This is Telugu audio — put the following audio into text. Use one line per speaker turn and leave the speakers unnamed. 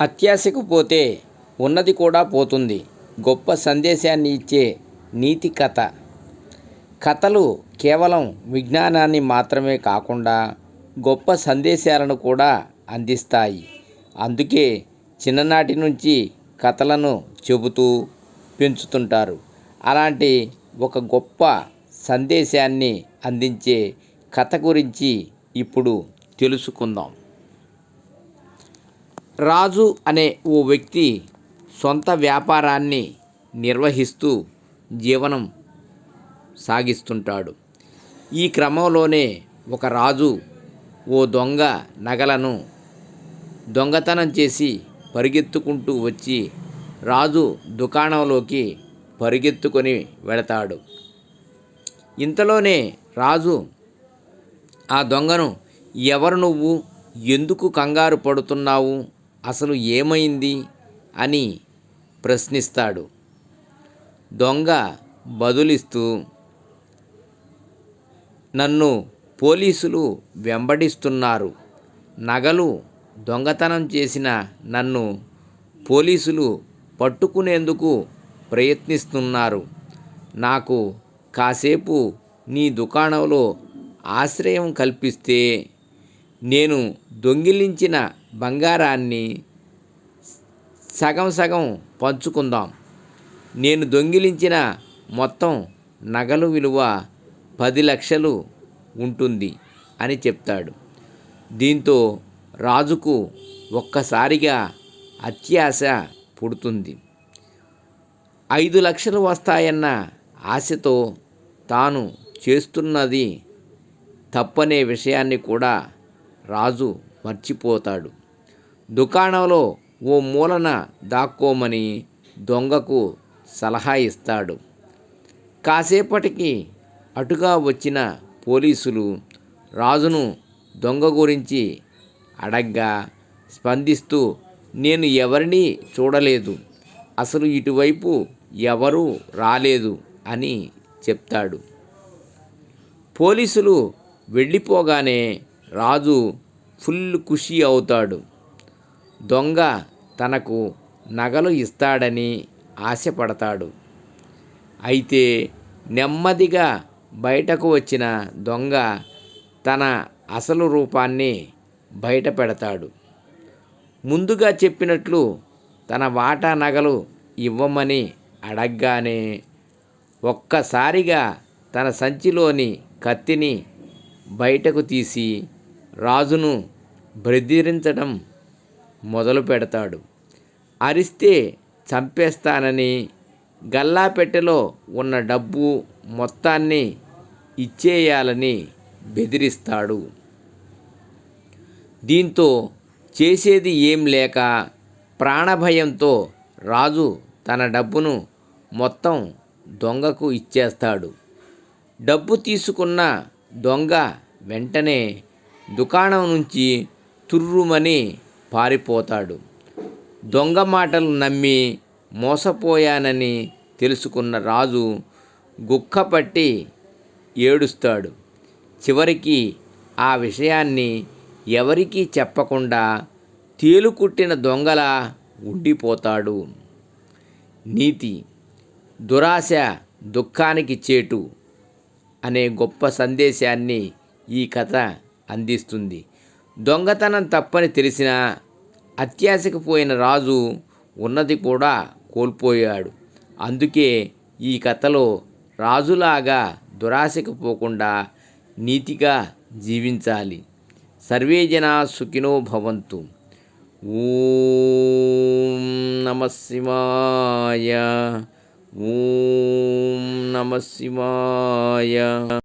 అత్యాశకు పోతే ఉన్నది కూడా పోతుంది. గొప్ప సందేశాన్ని ఇచ్చే నీతి కథ. కథలు కేవలం విజ్ఞానాన్ని మాత్రమే కాకుండా గొప్ప సందేశాలను కూడా అందిస్తాయి. అందుకే చిన్ననాటి నుంచి కథలను చెబుతూ పెంచుతుంటారు. అలాంటి ఒక గొప్ప సందేశాన్ని అందించే కథ గురించి ఇప్పుడు తెలుసుకుందాం. రాజు అనే ఓ వ్యక్తి సొంత వ్యాపారాన్ని నిర్వహిస్తూ జీవనం సాగిస్తుంటాడు. ఈ క్రమంలోనే ఒక రాజు ఓ దొంగ నగలను దొంగతనం చేసి పరిగెత్తుకుంటూ వచ్చి రాజు దుకాణంలోకి పరిగెత్తుకొని వెళతాడు. ఇంతలోనే రాజు ఆ దొంగను ఎవరు నువ్వు? ఎందుకు కంగారు పడుతున్నావు? అసలు ఏమైంది అని ప్రశ్నిస్తాడు. దొంగ బదులిస్తూ నన్ను పోలీసులు వెంబడిస్తున్నారు. నగలు దొంగతనం చేసిన నన్ను పోలీసులు పట్టుకునేందుకు ప్రయత్నిస్తున్నారు. నాకు కాసేపు నీ దుకాణంలో ఆశ్రయం కల్పిస్తే నేను దొంగిలించిన బంగారాన్ని సగం సగం పంచుకుందాం. నేను దొంగిలించిన మొత్తం నగలు విలువ పది లక్షలు ఉంటుంది అని చెప్తాడు. దీంతో రాజుకు ఒక్కసారిగా అత్యాశ పుడుతుంది. ఐదు లక్షలు వస్తాయన్న ఆశతో తాను చేస్తున్నది తప్పనే విషయాన్ని కూడా రాజు మర్చిపోతాడు. దుకాణంలో ఓ మూలన దాక్కోమని దొంగకు సలహా ఇస్తాడు. కాసేపటికి అటుగా వచ్చిన పోలీసులు రాజును దొంగ గురించి అడగ్గా స్పందిస్తూ నేను ఎవరిని చూడలేదు. అసలు ఇటువైపు ఎవరూ రాలేదు అని చెప్తాడు. పోలీసులు వెళ్ళిపోగానే రాజు ఫుల్ ఖుషి అవుతాడు. దొంగ తనకు నగలు ఇస్తాడని ఆశపడతాడు. అయితే నెమ్మదిగా బయటకు వచ్చిన దొంగ తన అసలు రూపాన్ని బయట పెడతాడు. ముందుగా చెప్పినట్లు తన వాటా నగలు ఇవ్వమని అడగగానే ఒక్కసారిగా తన సంచిలోని కత్తిని బయటకు తీసి రాజును బెదిరించడం మొదలు పెడతాడు. అరిస్తే చంపేస్తానని గల్లాపెట్టెలో ఉన్న డబ్బు మొత్తాన్ని ఇచ్చేయాలని బెదిరిస్తాడు. దీంతో చేసేది ఏం లేక ప్రాణభయంతో రాజు తన డబ్బును మొత్తం దొంగకు ఇచ్చేస్తాడు. డబ్బు తీసుకున్న దొంగ వెంటనే దుకాణం నుంచి తుర్రుమని పారిపోతాడు. దొంగ మాటలు నమ్మి మోసపోయానని తెలుసుకున్న రాజు గుక్కపట్టి ఏడుస్తాడు. చివరికి ఆ విషయాన్ని ఎవరికీ చెప్పకుండా తేలుకుట్టిన దొంగలా ఉండిపోతాడు. నీతి దురాశ దుఃఖానికి చేటు అనే గొప్ప సందేశాన్ని ఈ కథ అందిస్తుంది. దొంగతనం తప్పని తెలిసిన అత్యాశకు పోయిన రాజు ఉన్నది కూడా కోల్పోయాడు. అందుకే ఈ కథలో రాజులాగా దురాశకు పోకుండా నీతిగా జీవించాలి. సర్వే జనా సుఖినో భవంతు. ఓం నమ శివాయ. ఓం నమ శివాయ.